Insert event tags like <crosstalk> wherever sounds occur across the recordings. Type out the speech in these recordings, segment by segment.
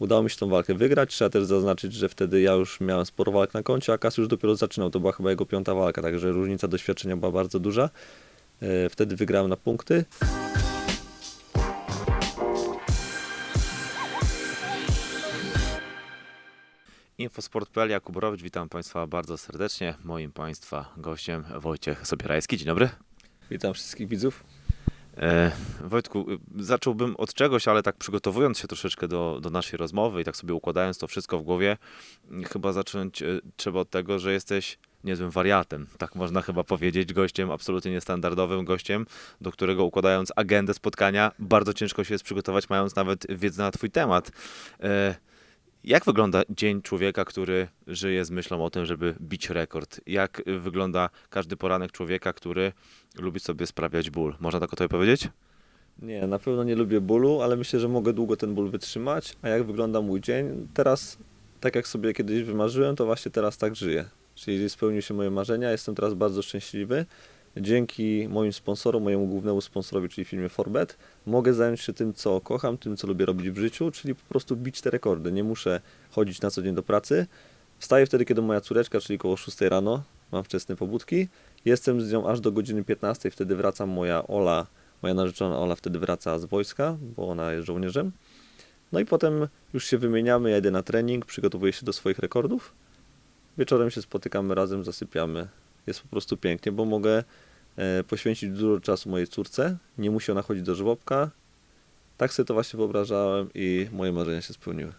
Udało mi się tą walkę wygrać. Trzeba też zaznaczyć, że wtedy ja już miałem sporo walk na koncie, a Kas już dopiero zaczynał. To była chyba jego piąta walka, także różnica doświadczenia była bardzo duża. E, Wtedy wygrałem na punkty. Infosport.pl, Jakub Borowicz, witam Państwa bardzo serdecznie. Moim Państwa gościem Wojciech Sobierajski. Dzień dobry. Witam wszystkich widzów. E, Wojtku, y, zacząłbym od czegoś, ale tak przygotowując się troszeczkę do, do naszej rozmowy i tak sobie układając to wszystko w głowie, y, chyba zacząć y, trzeba od tego, że jesteś niezłym wariatem. Tak można chyba powiedzieć, gościem absolutnie niestandardowym, gościem, do którego układając agendę spotkania, bardzo ciężko się jest przygotować, mając nawet wiedzę na Twój temat. Jak wygląda dzień człowieka, który żyje z myślą o tym, żeby bić rekord? Jak wygląda każdy poranek człowieka, który lubi sobie sprawiać ból? Można tak o tobie powiedzieć? Nie, na pewno nie lubię bólu, ale myślę, że mogę długo ten ból wytrzymać. A jak wygląda mój dzień? Teraz, tak jak sobie kiedyś wymarzyłem, to właśnie teraz tak żyję. Czyli spełniły się moje marzenia, jestem teraz bardzo szczęśliwy. Dzięki moim sponsorom, mojemu głównemu sponsorowi, czyli firmie Forbet, mogę zająć się tym, co kocham, tym, co lubię robić w życiu, czyli po prostu bić te rekordy. Nie muszę chodzić na co dzień do pracy. Wstaję wtedy, kiedy moja córeczka, czyli koło 6 rano, mam wczesne pobudki. Jestem z nią aż do godziny 15, wtedy wraca moja Ola, moja narzeczona Ola wtedy wraca z wojska, bo ona jest żołnierzem. No i potem już się wymieniamy, ja idę na trening, przygotowuję się do swoich rekordów. Wieczorem się spotykamy razem, zasypiamy. Jest po prostu pięknie, bo mogę e, poświęcić dużo czasu mojej córce. Nie musi ona chodzić do żłobka. Tak sobie to właśnie wyobrażałem i moje marzenia się spełniły.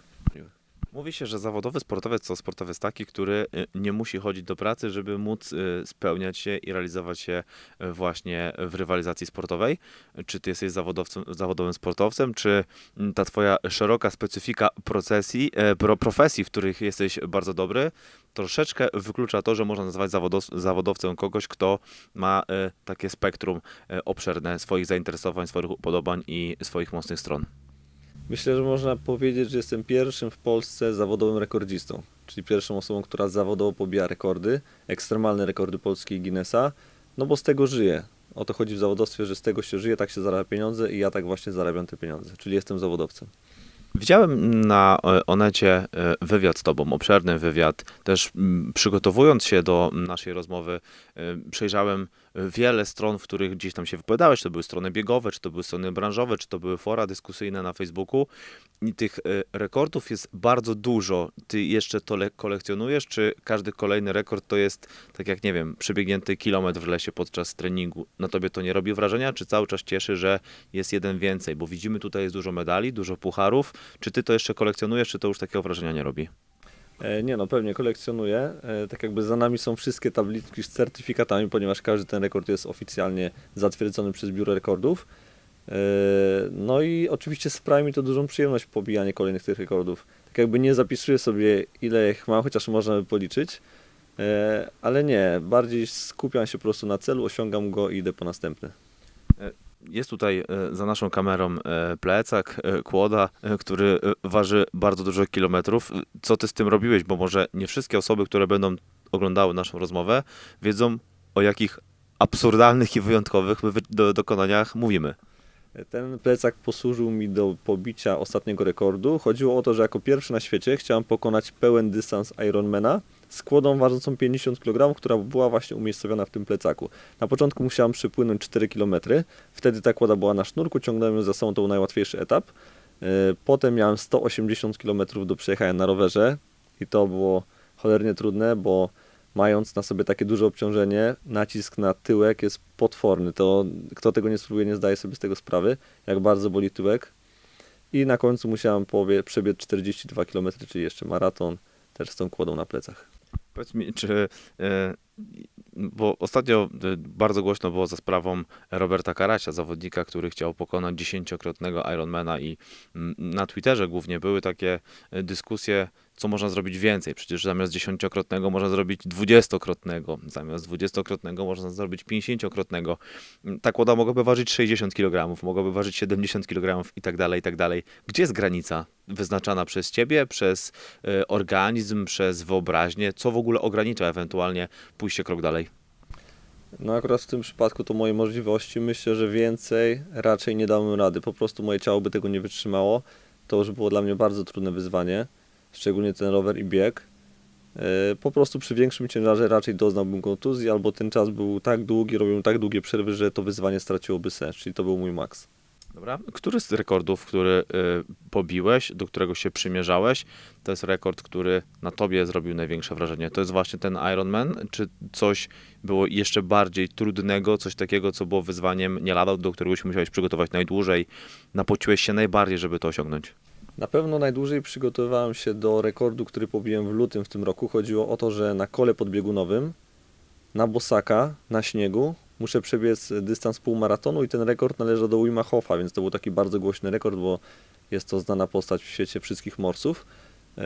Mówi się, że zawodowy sportowiec to sportowiec taki, który y, nie musi chodzić do pracy, żeby móc y, spełniać się i realizować się y, właśnie w rywalizacji sportowej. Czy ty jesteś zawodowcem, zawodowym sportowcem, czy mm, ta twoja szeroka specyfika procesji, e, pro, profesji, w których jesteś bardzo dobry, troszeczkę wyklucza to, że można nazwać zawodow, zawodowcem kogoś, kto ma e, takie spektrum e, obszerne swoich zainteresowań, swoich upodobań i swoich mocnych stron. Myślę, że można powiedzieć, że jestem pierwszym w Polsce zawodowym rekordzistą, czyli pierwszą osobą, która zawodowo pobija rekordy, ekstremalne rekordy Polski i Guinnessa, no bo z tego żyję. O to chodzi w zawodowstwie, że z tego się żyje, tak się zarabia pieniądze i ja tak właśnie zarabiam te pieniądze, czyli jestem zawodowcem. Widziałem na e, Onecie e, wywiad z Tobą, obszerny wywiad. Też przygotowując się do naszej rozmowy, e, przejrzałem wiele stron, w których gdzieś tam się wypowiadałeś, czy to były strony biegowe, czy to były strony branżowe, czy to były fora dyskusyjne na Facebooku. I tych rekordów jest bardzo dużo. Ty jeszcze to le- kolekcjonujesz, czy każdy kolejny rekord to jest, tak jak nie wiem, przebiegnięty kilometr w lesie podczas treningu? Na Tobie to nie robi wrażenia, czy cały czas cieszy, że jest jeden więcej? Bo widzimy tutaj jest dużo medali, dużo pucharów. Czy ty to jeszcze kolekcjonujesz, czy to już takiego wrażenia nie robi? E, Nie no, pewnie kolekcjonuję. E, Tak jakby za nami są wszystkie tabliczki z certyfikatami, ponieważ każdy ten rekord jest oficjalnie zatwierdzony przez Biuro Rekordów. E, No i oczywiście sprawia mi to dużą przyjemność pobijanie kolejnych tych rekordów. Tak jakby nie zapisuję sobie ile ich mam, chociaż można by policzyć. Ale nie, bardziej skupiam się po prostu na celu, osiągam go i idę po następny. Jest tutaj e, za naszą kamerą e, plecak, e, kłoda, który waży bardzo dużo kilometrów. Co ty z tym robiłeś? Bo może nie wszystkie osoby, które będą oglądały naszą rozmowę, wiedzą o jakich absurdalnych i wyjątkowych dokonaniach mówimy. Ten plecak posłużył mi do pobicia ostatniego rekordu. Chodziło o to, że jako pierwszy na świecie chciałem pokonać pełen dystans Ironmana z kłodą ważącą 50 kg, która była właśnie umiejscowiona w tym plecaku. Na początku musiałem przypłynąć 4 km, wtedy ta kłoda była na sznurku, ciągnąłem ją za sobą, to był najłatwiejszy etap. Yy, Potem miałem 180 km do przejechania na rowerze i to było cholernie trudne, bo mając na sobie takie duże obciążenie, nacisk na tyłek jest potworny. To kto tego nie spróbuje, nie zdaje sobie z tego sprawy, jak bardzo boli tyłek. I na końcu musiałem przebiec 42 km, czyli jeszcze maraton, też z tą kłodą na plecach. Powiedz mi, czy. e, Bo ostatnio e, bardzo głośno było za sprawą Roberta Karacia, zawodnika, który chciał pokonać dziesięciokrotnego Ironmana i mm, na Twitterze głównie były takie e, dyskusje, co można zrobić więcej. Przecież zamiast dziesięciokrotnego można zrobić dwudziestokrotnego, zamiast dwudziestokrotnego można zrobić pięćdziesięciokrotnego. Ta kłoda mogłaby ważyć 60 kg, mogłaby ważyć 70 kg i tak dalej, i tak dalej. Gdzie jest granica wyznaczana przez ciebie, przez e, organizm, przez wyobraźnię? Co w ogóle ogranicza ewentualnie pójście krok dalej? No akurat w tym przypadku to moje możliwości, myślę, że więcej raczej nie dałem rady. Po prostu moje ciało by tego nie wytrzymało. to już było dla mnie bardzo trudne wyzwanie, szczególnie ten rower i bieg. E, Po prostu przy większym ciężarze raczej doznałbym kontuzji, albo ten czas był tak długi, robiłem tak długie przerwy, że to wyzwanie straciłoby sens, czyli to był mój maks. Dobra. Który z rekordów, który y, pobiłeś, do którego się przymierzałeś, to jest rekord, który na tobie zrobił największe wrażenie? To jest właśnie ten Ironman, czy coś było jeszcze bardziej trudnego, coś takiego, co było wyzwaniem nie lada, do którego się musiałeś przygotować najdłużej, napociłeś się najbardziej, żeby to osiągnąć? Na pewno najdłużej przygotowywałem się do rekordu, który pobiłem w lutym w tym roku. Chodziło o to, że na kole podbiegunowym, na bosaka, na śniegu, muszę przebiec dystans półmaratonu i ten rekord należał do Wima Hofa, więc to był taki bardzo głośny rekord, bo jest to znana postać w świecie wszystkich morsów. Eee,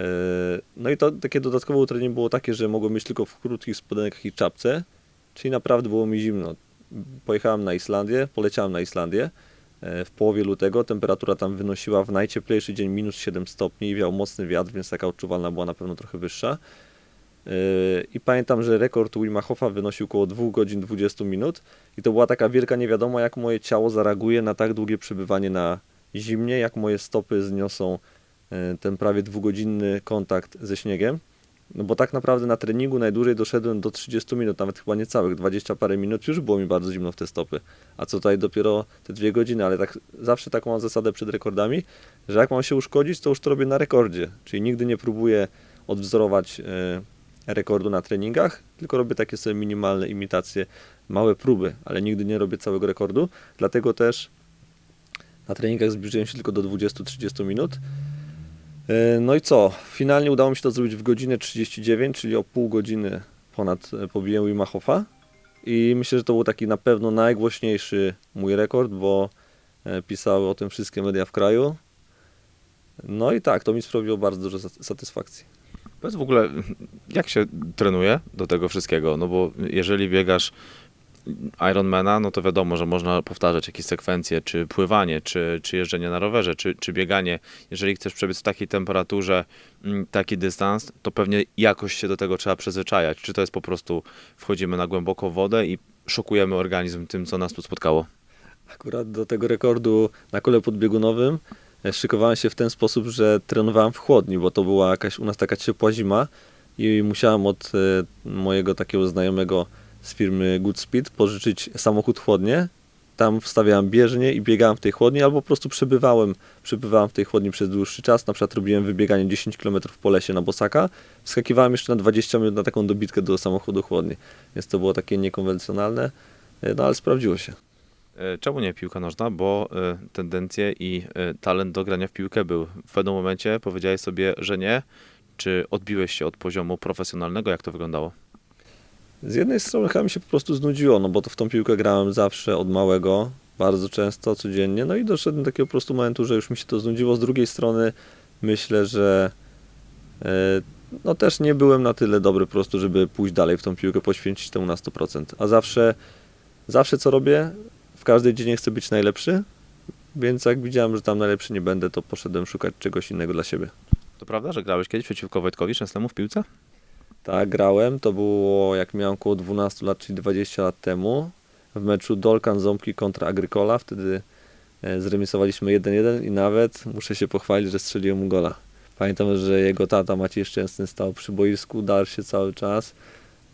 No i to takie dodatkowe utrudnienie było takie, że mogłem być tylko w krótkich spodenkach i czapce, czyli naprawdę było mi zimno. Pojechałem na Islandię, poleciałem na Islandię e, w połowie lutego. Temperatura tam wynosiła w najcieplejszy dzień minus 7 stopni i wiał mocny wiatr, więc taka odczuwalna była na pewno trochę wyższa. Yy, I pamiętam, że rekord Wima Hofa wynosił około 2 godzin 20 minut i to była taka wielka niewiadoma, jak moje ciało zareaguje na tak długie przebywanie na zimnie, jak moje stopy zniosą yy, ten prawie dwugodzinny kontakt ze śniegiem. No bo tak naprawdę na treningu najdłużej doszedłem do 30 minut, nawet chyba niecałych, 20 parę minut, już było mi bardzo zimno w te stopy. A co tutaj dopiero te dwie godziny, ale tak zawsze taką mam zasadę przed rekordami, że jak mam się uszkodzić, to już to robię na rekordzie. Czyli nigdy nie próbuję odwzorować e, rekordu na treningach, tylko robię takie sobie minimalne imitacje, małe próby, ale nigdy nie robię całego rekordu. Dlatego też na treningach zbliżyłem się tylko do 20-30 minut. E, No i co? Finalnie udało mi się to zrobić w godzinę 39, czyli o pół godziny ponad e, pobiłem Wima Hofa. I myślę, że to był taki na pewno najgłośniejszy mój rekord, bo e, pisały o tym wszystkie media w kraju. No i tak, to mi sprawiło bardzo dużo sat- satysfakcji. Powiedz w ogóle, jak się trenuje do tego wszystkiego? No bo jeżeli biegasz Ironmana, no to wiadomo, że można powtarzać jakieś sekwencje, czy pływanie, czy, czy jeżdżenie na rowerze, czy, czy bieganie. Jeżeli chcesz przebiec w takiej temperaturze mm, taki dystans, to pewnie jakoś się do tego trzeba przyzwyczajać. Czy to jest po prostu wchodzimy na głęboką wodę i szokujemy organizm tym, co nas tu spotkało? Akurat do tego rekordu na kole podbiegunowym e, szykowałem się w ten sposób, że trenowałem w chłodni, bo to była jakaś u nas taka ciepła zima i musiałem od e, mojego takiego znajomego z firmy Goodspeed pożyczyć samochód chłodnie. Tam wstawiałem bieżnie i biegałem w tej chłodni, albo po prostu przebywałem, przebywałem w tej chłodni przez dłuższy czas. Na przykład robiłem wybieganie 10 km po lesie na bosaka, wskakiwałem jeszcze na 20 minut na taką dobitkę do samochodu chłodni. Więc to było takie niekonwencjonalne, e, no ale sprawdziło się. E, Czemu nie piłka nożna? Bo e, tendencje i talent do grania w piłkę był. W pewnym momencie powiedziałeś sobie, że nie. Czy odbiłeś się od poziomu profesjonalnego? Jak to wyglądało? Z jednej strony chyba mi się po prostu znudziło, no bo to w tą piłkę grałem zawsze od małego, bardzo często, codziennie, no i doszedłem do takiego po prostu momentu, że już mi się to znudziło. Z drugiej strony myślę, że e, no też nie byłem na tyle dobry po prostu, żeby pójść dalej w tą piłkę, poświęcić temu na 100%. A zawsze, zawsze co robię, w każdej dziedzinie chcę być najlepszy, więc jak widziałem, że tam najlepszy nie będę, to poszedłem szukać czegoś innego dla siebie. To prawda, że grałeś kiedyś przeciwko Wojtkowi Częslemu w piłce? Tak, grałem. To było jak miałem około 12 lat, czyli 20 lat temu. W meczu Dolkan Ząbki kontra Agrykola. Wtedy e, zremisowaliśmy 1-1 i nawet muszę się pochwalić, że strzeliłem mu gola. Pamiętam, że jego tata Maciej Szczęsny stał przy boisku, darł się cały czas.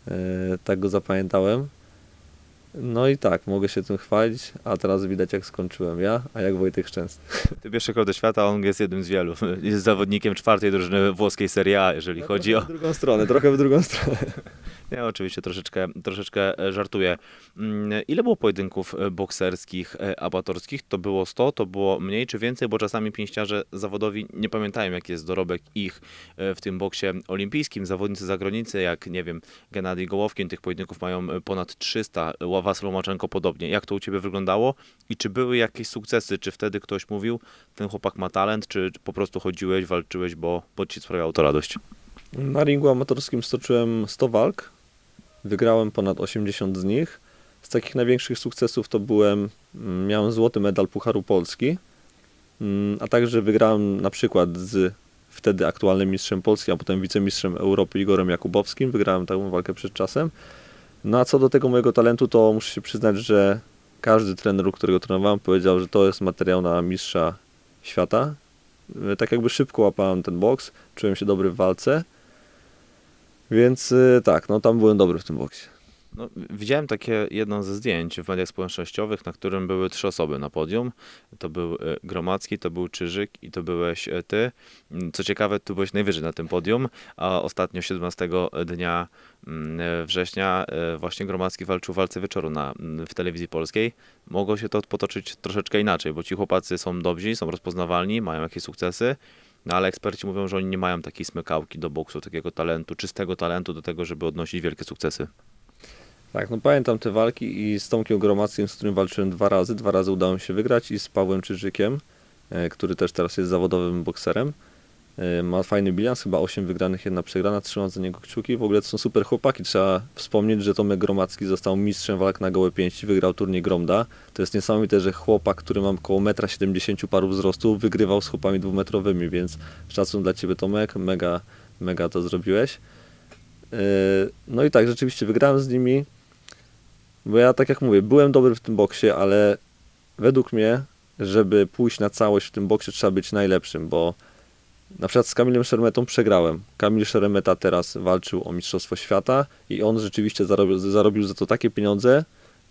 E, Tak go zapamiętałem. No i tak, mogę się tym chwalić, a teraz widać jak skończyłem ja, a jak Wojtek Szczęsny. <laughs> Ty bierz rekordy świata, on jest jednym z wielu. <laughs> Jest zawodnikiem czwartej drużyny włoskiej Serie A, jeżeli chodzi o... W drugą stronę, trochę w drugą stronę. <laughs> Ja oczywiście troszeczkę, troszeczkę e, żartuję. Mm, Ile było pojedynków e, bokserskich, e, amatorskich? To było 100, to było mniej czy więcej? Bo czasami pięściarze zawodowi nie pamiętają, jaki jest dorobek ich w tym boksie olimpijskim. Zawodnicy zagranicy, jak nie wiem, Gennady Gołowkin, tych pojedynków mają ponad 300, Ławas Lomaczenko podobnie. Jak to u Ciebie wyglądało? I czy były jakieś sukcesy? Czy wtedy ktoś mówił, ten chłopak ma talent, czy po prostu chodziłeś, walczyłeś, bo, bo Ci sprawiało to radość? Na ringu amatorskim stoczyłem 100 walk. Wygrałem ponad 80 z nich. Z takich największych sukcesów to byłem, mm, miałem złoty medal Pucharu Polski, mm, a także wygrałem na przykład z wtedy aktualnym mistrzem Polski, a potem wicemistrzem Europy Igorem Jakubowskim. Wygrałem taką walkę przed czasem. No a co do tego mojego talentu, to muszę się przyznać, że każdy trener, którego trenowałem, powiedział, że to jest materiał na mistrza świata. e, tak jakby szybko łapałem ten boks, czułem się dobry w walce, więc e, tak, no tam byłem dobry w tym boksie. No, widziałem takie jedno ze zdjęć w mediach społecznościowych, na którym były trzy osoby na podium. To był e, Gromacki, to był Czyżyk i to byłeś e, ty. Mm, Co ciekawe, tu byłeś najwyżej na tym podium, a ostatnio 17 dnia mm, e, września właśnie Gromacki walczył w walce wieczoru na, mm, w telewizji polskiej. Mogło się to potoczyć troszeczkę inaczej, bo ci chłopacy są dobrzy, są rozpoznawalni, mają jakieś sukcesy. No ale eksperci mówią, że oni nie mają takiej smykałki do boksu, takiego talentu, czystego talentu do tego, żeby odnosić wielkie sukcesy. Tak, no pamiętam te walki i z Tomkiem Gromackim, z którym walczyłem dwa razy. Dwa razy udało mi się wygrać i z Pawłem Czyżykiem, e, który też teraz jest zawodowym bokserem. E, Ma fajny bilans, chyba 8 wygranych, jedna przegrana. Trzymam za niego kciuki. W ogóle to są super chłopaki. Trzeba wspomnieć, że Tomek Gromacki został mistrzem walk na gołe pięści, wygrał turniej Gromda. To jest niesamowite, że chłopak, który ma około 1,70 m paru wzrostu, wygrywał z chłopami dwumetrowymi, więc szacun dla Ciebie Tomek, mega, mega to zrobiłeś. E, No i tak, rzeczywiście wygrałem z nimi. Bo ja, tak jak mówię, byłem dobry w tym boksie, ale według mnie, żeby pójść na całość w tym boksie, trzeba być najlepszym, bo na przykład z Kamilem Szermetą przegrałem. Kamil Szeremeta teraz walczył o Mistrzostwo Świata i on rzeczywiście zarobił, zarobił za to takie pieniądze,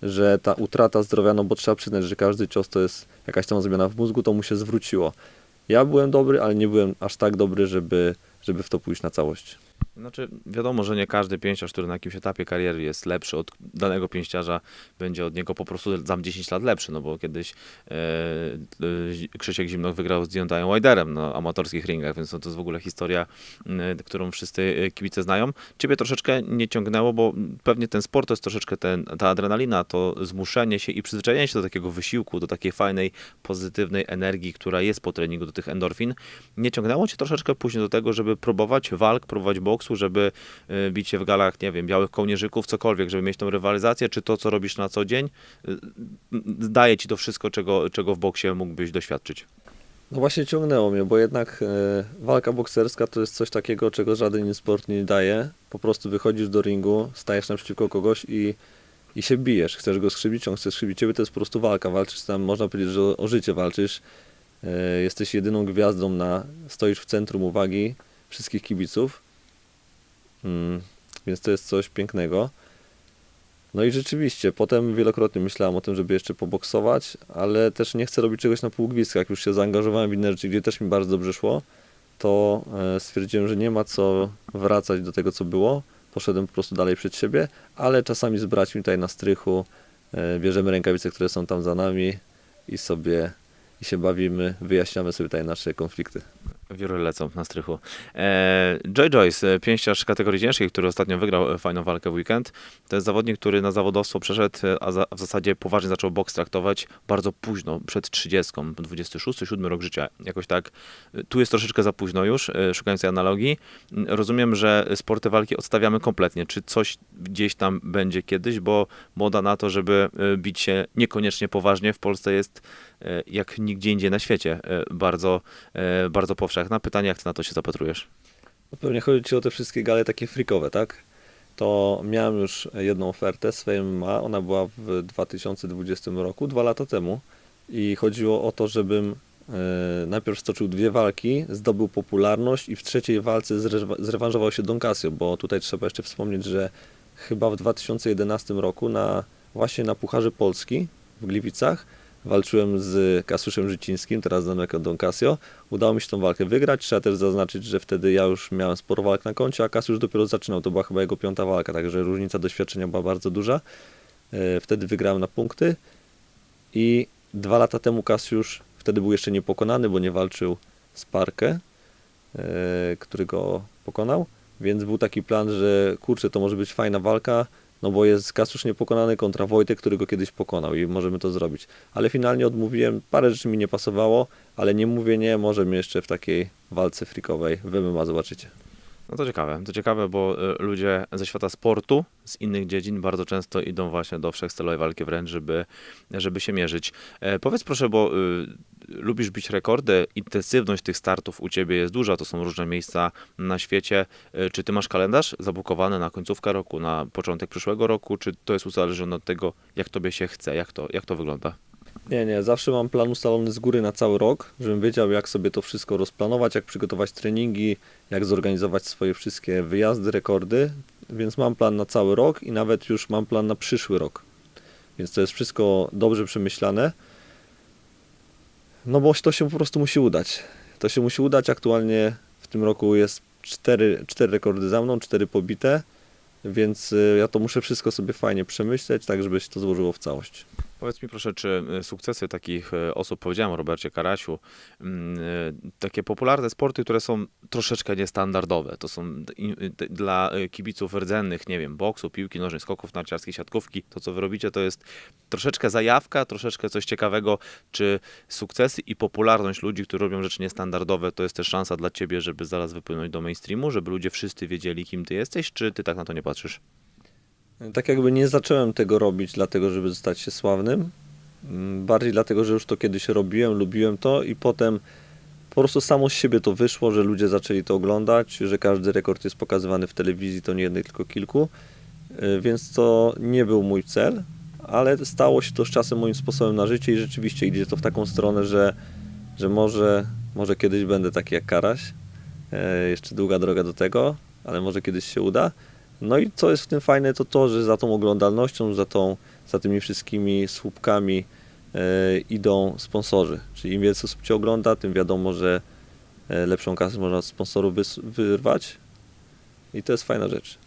że ta utrata zdrowia, no bo trzeba przyznać, że każdy cios to jest jakaś tam zmiana w mózgu, to mu się zwróciło. Ja byłem dobry, ale nie byłem aż tak dobry, żeby, żeby w to pójść na całość. Znaczy, wiadomo, że nie każdy pięściarz, który na jakimś etapie kariery jest lepszy od danego pięściarza, będzie od niego po prostu za 10 lat lepszy, no bo kiedyś e, e, Krzysiek Zimnoch wygrał z Deontayem Widerem na amatorskich ringach, więc no to jest w ogóle historia, e, którą wszyscy e, kibice znają. Ciebie troszeczkę nie ciągnęło, bo pewnie ten sport to jest troszeczkę ten, ta adrenalina, to zmuszenie się i przyzwyczajenie się do takiego wysiłku, do takiej fajnej, pozytywnej energii, która jest po treningu, do tych endorfin. Nie ciągnęło cię troszeczkę później do tego, żeby próbować walk, próbować boksu, żeby y, bić się w galach, nie wiem, białych kołnierzyków, cokolwiek, żeby mieć tą rywalizację, czy to, co robisz na co dzień, y, y, daje ci to wszystko, czego, czego w boksie mógłbyś doświadczyć. No właśnie ciągnęło mnie, bo jednak e, walka bokserska to jest coś takiego, czego żaden inny sport nie daje. Po prostu wychodzisz do ringu, stajesz naprzeciwko kogoś i, i się bijesz. Chcesz go skrzywić, on chce skrzywić ciebie, to jest po prostu walka. Walczysz tam, można powiedzieć, że o, życie walczysz. Jesteś jedyną gwiazdą na, stoisz w centrum uwagi wszystkich kibiców. Mm, więc to jest coś pięknego. No i rzeczywiście, potem wielokrotnie myślałem o tym, żeby jeszcze poboksować, ale też nie chcę robić czegoś na pół gwizdka. Jak już się zaangażowałem w inne rzeczy, gdzie też mi bardzo dobrze szło, to e, stwierdziłem, że nie ma co wracać do tego, co było. Poszedłem po prostu dalej przed siebie, ale czasami z braćmi tutaj na strychu e, bierzemy rękawice, które są tam za nami i sobie i się bawimy, wyjaśniamy sobie tutaj nasze konflikty. Wióry lecą na strychu. E, Joy Joyce, e, pięściarz kategorii ciężkiej, który ostatnio wygrał e, fajną walkę w weekend. To jest zawodnik, który na zawodowstwo przeszedł, a w zasadzie poważnie zaczął boks traktować bardzo późno, przed 30, 26-7 rok życia. Jakoś tak. Tu jest troszeczkę za późno już, szukając analogii. M, Rozumiem, że sporty walki odstawiamy kompletnie. Czy coś gdzieś tam będzie kiedyś, bo moda na to, żeby bić się niekoniecznie poważnie w Polsce jest jak nigdzie indziej na świecie e, bardzo, e, powszechna. Pytanie, jak ty na to się zapatrujesz? No pewnie chodzi Ci o te wszystkie gale takie freakowe, tak? To miałem już jedną ofertę z MMA, ona była w 2020 roku, dwa lata temu i chodziło o to, żebym e, najpierw stoczył dwie walki, zdobył popularność i w trzeciej walce zrewa- zrewanżował się Don Casio, bo tutaj trzeba jeszcze wspomnieć, że chyba w 2011 roku na, właśnie na Pucharze Polski w Gliwicach walczyłem z Kasuszem Życińskim, teraz znany jako Don Casio. Udało mi się tą walkę wygrać. Trzeba też zaznaczyć, że wtedy ja już miałem sporo walk na koncie, a Kasiusz dopiero zaczynał. To była chyba jego piąta walka, także różnica doświadczenia była bardzo duża. E, Wtedy wygrałem na punkty i dwa lata temu Kasiusz wtedy był jeszcze niepokonany, bo nie walczył z Parkę, e, który go pokonał, więc był taki plan, że kurczę, to może być fajna walka, no bo jest Kasiusz niepokonany kontra Wojtek, który go kiedyś pokonał i możemy to zrobić. Ale finalnie odmówiłem, parę rzeczy mi nie pasowało, ale nie mówię nie, może mnie jeszcze w takiej walce freakowej w MMA zobaczycie. No to ciekawe, to ciekawe, bo y, ludzie ze świata sportu, z innych dziedzin bardzo często idą właśnie do wszechcelowej walki wręcz, żeby, żeby się mierzyć. E, powiedz proszę, bo y, lubisz bić rekordy, intensywność tych startów u ciebie jest duża, to są różne miejsca na świecie. E, czy ty masz kalendarz zabukowany na końcówkę roku, na początek przyszłego roku, czy to jest uzależnione od tego, jak tobie się chce, jak to, jak to wygląda? Nie, nie, zawsze mam plan ustalony z góry na cały rok, żebym wiedział, jak sobie to wszystko rozplanować, jak przygotować treningi, jak zorganizować swoje wszystkie wyjazdy, rekordy. Więc mam plan na cały rok i nawet już mam plan na przyszły rok. Więc to jest wszystko dobrze przemyślane. No bo to się po prostu musi udać. To się musi udać. Aktualnie w tym roku jest cztery, cztery rekordy za mną, cztery pobite. Więc y, ja to muszę wszystko sobie fajnie przemyśleć, tak żeby się to złożyło w całość. Powiedz mi proszę, czy y, sukcesy takich y, osób, powiedziałem o Robercie Karasiu, mm, y, takie popularne sporty, które są troszeczkę niestandardowe, to są dla kibiców rdzennych, nie wiem, boksu, piłki nożnej, skoków narciarskich, siatkówki, to co wy robicie to jest troszeczkę zajawka, troszeczkę coś ciekawego, czy sukcesy i popularność ludzi, którzy robią rzeczy niestandardowe, to jest też szansa dla ciebie, żeby zaraz wypłynąć do mainstreamu, żeby ludzie wszyscy wiedzieli, kim ty jesteś, czy ty tak na to nie patrzysz? Tak jakby nie zacząłem tego robić dlatego, żeby stać się sławnym. Mm, Bardziej dlatego, że już to kiedyś robiłem, lubiłem to i potem po prostu samo z siebie to wyszło, że ludzie zaczęli to oglądać, że każdy rekord jest pokazywany w telewizji, to nie jednej, tylko kilku. Y, Więc to nie był mój cel, ale stało się to z czasem moim sposobem na życie i rzeczywiście idzie to w taką stronę, że, że może, może kiedyś będę taki jak Karaś. E, Jeszcze długa droga do tego, ale może kiedyś się uda. No i co jest w tym fajne, to to, że za tą oglądalnością, za, tą, za tymi wszystkimi słupkami e, idą sponsorzy. Czyli im więcej osób Cię ogląda, tym wiadomo, że e, lepszą kasę można od sponsorów wyrwać. I to jest fajna rzecz.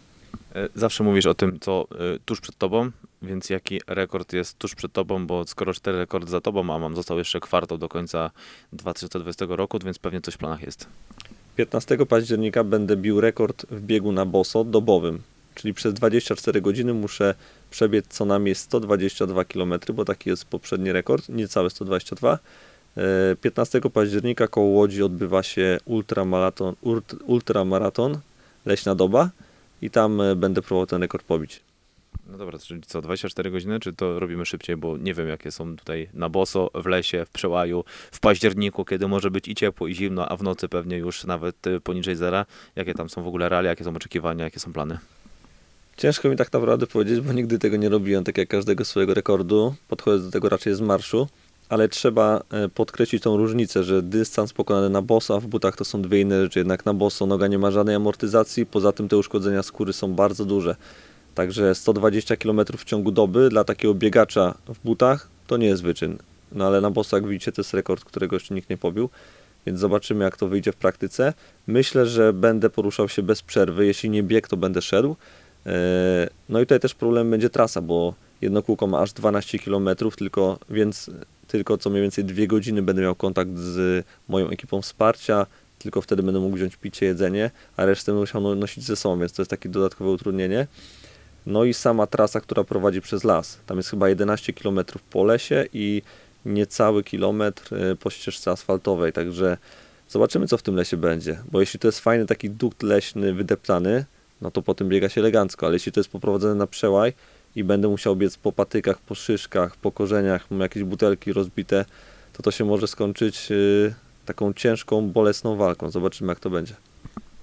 E, Zawsze mówisz o tym, co tuż przed tobą, więc jaki rekord jest tuż przed tobą, bo skoro cztery rekordy za tobą, a mam został jeszcze kwartał do końca 2020 roku, więc pewnie coś w planach jest. 15 października będę bił rekord w biegu na boso dobowym, czyli przez 24 godziny muszę przebiec co najmniej 122 km, bo taki jest poprzedni rekord, niecałe 122. E, 15 października koło Łodzi odbywa się ultramaraton, ult- ultramaraton Leśna Doba i tam e, będę próbował ten rekord pobić. No dobra, czyli co, 24 godziny, czy to robimy szybciej, bo nie wiem, jakie są tutaj na boso, w lesie, w przełaju, w październiku, kiedy może być i ciepło, i zimno, a w nocy pewnie już nawet e, poniżej zera. Jakie tam są w ogóle realia, jakie są oczekiwania, jakie są plany? Ciężko mi tak naprawdę powiedzieć, bo nigdy tego nie robiłem, tak jak każdego swojego rekordu. Podchodzę do tego raczej z marszu, ale trzeba e, podkreślić tą różnicę, że dystans pokonany na boso, a w butach to są dwie inne rzeczy. Jednak na boso noga nie ma żadnej amortyzacji, poza tym te uszkodzenia skóry są bardzo duże. Także 120 km w ciągu doby dla takiego biegacza w butach to nie jest wyczyn. No ale na boso, jak widzicie, to jest rekord, którego jeszcze nikt nie pobił. Więc zobaczymy, jak to wyjdzie w praktyce. Myślę, że będę poruszał się bez przerwy. Jeśli nie bieg, to będę szedł. E, No i tutaj też problem będzie trasa, bo jedno kółko ma aż 12 km, tylko, więc tylko co mniej więcej dwie godziny będę miał kontakt z moją ekipą wsparcia, tylko wtedy będę mógł wziąć picie, jedzenie, a resztę będę musiał no- nosić ze sobą, więc to jest takie dodatkowe utrudnienie. No i sama trasa, która prowadzi przez las. Tam jest chyba 11 km po lesie i niecały kilometr e, po ścieżce asfaltowej, także zobaczymy co w tym lesie będzie, bo jeśli to jest fajny taki dukt leśny, wydeptany, no to potem biega się elegancko, ale jeśli to jest poprowadzone na przełaj i będę musiał biec po patykach, po szyszkach, po korzeniach, mam jakieś butelki rozbite, to to się może skończyć y, taką ciężką, bolesną walką. Zobaczymy jak to będzie.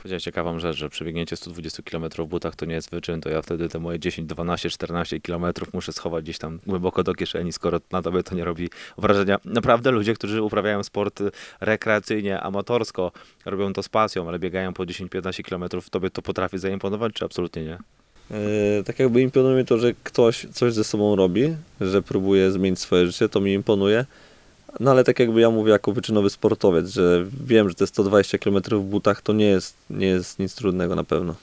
Powiedziałeś ciekawą rzecz, że przebiegnięcie 120 km w butach to nie jest wyczyn, to ja wtedy te moje 10, 12, 14 km muszę schować gdzieś tam głęboko do kieszeni, skoro na tobie to nie robi wrażenia. Naprawdę ludzie, którzy uprawiają sport rekreacyjnie, amatorsko, robią to z pasją, ale biegają po 10-15 km, tobie to potrafi zaimponować, czy absolutnie nie? Yy, tak jakby imponuje to, że ktoś coś ze sobą robi, że próbuje zmienić swoje życie, to mi imponuje. No ale tak jakby ja mówię jako wyczynowy sportowiec, że wiem, że te 120 km w butach to nie jest, nie jest nic trudnego na pewno.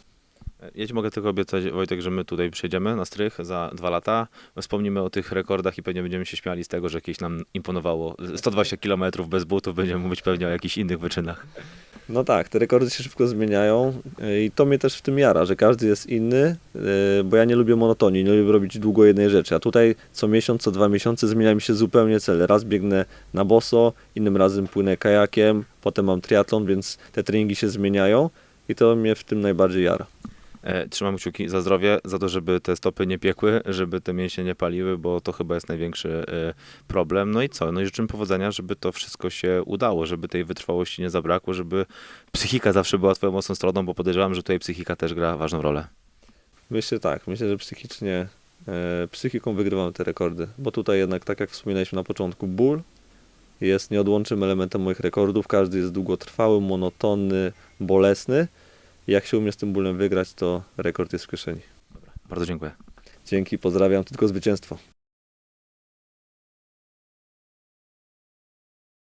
Ja ci mogę tylko obiecać, Wojtek, że my tutaj przyjedziemy na strych za dwa lata, wspomnimy o tych rekordach i pewnie będziemy się śmiali z tego, że jakieś nam imponowało 120 km bez butów, będziemy mówić pewnie o jakichś innych wyczynach. No tak, te rekordy się szybko zmieniają i to mnie też w tym jara, że każdy jest inny, yy, bo ja nie lubię monotonii, nie lubię robić długo jednej rzeczy, a tutaj co miesiąc, co dwa miesiące zmienia mi się zupełnie cel. Raz biegnę na boso, innym razem płynę kajakiem, potem mam triatlon, więc te treningi się zmieniają i to mnie w tym najbardziej jara. E, Trzymam kciuki za zdrowie, za to, żeby te stopy nie piekły, żeby te mięśnie nie paliły, bo to chyba jest największy e, problem. No i co? No i życzymy powodzenia, żeby to wszystko się udało, żeby tej wytrwałości nie zabrakło, żeby psychika zawsze była twoją mocną stroną, bo podejrzewam, że tutaj psychika też gra ważną rolę. Myślę tak, myślę, że psychicznie e, psychiką wygrywamy te rekordy, bo tutaj jednak, tak jak wspominaliśmy na początku, ból jest nieodłącznym elementem moich rekordów. Każdy jest długotrwały, monotonny, bolesny. Jak się umie z tym bólem wygrać, to rekord jest w kieszeni. Bardzo dziękuję. Dzięki, pozdrawiam, tylko zwycięstwo.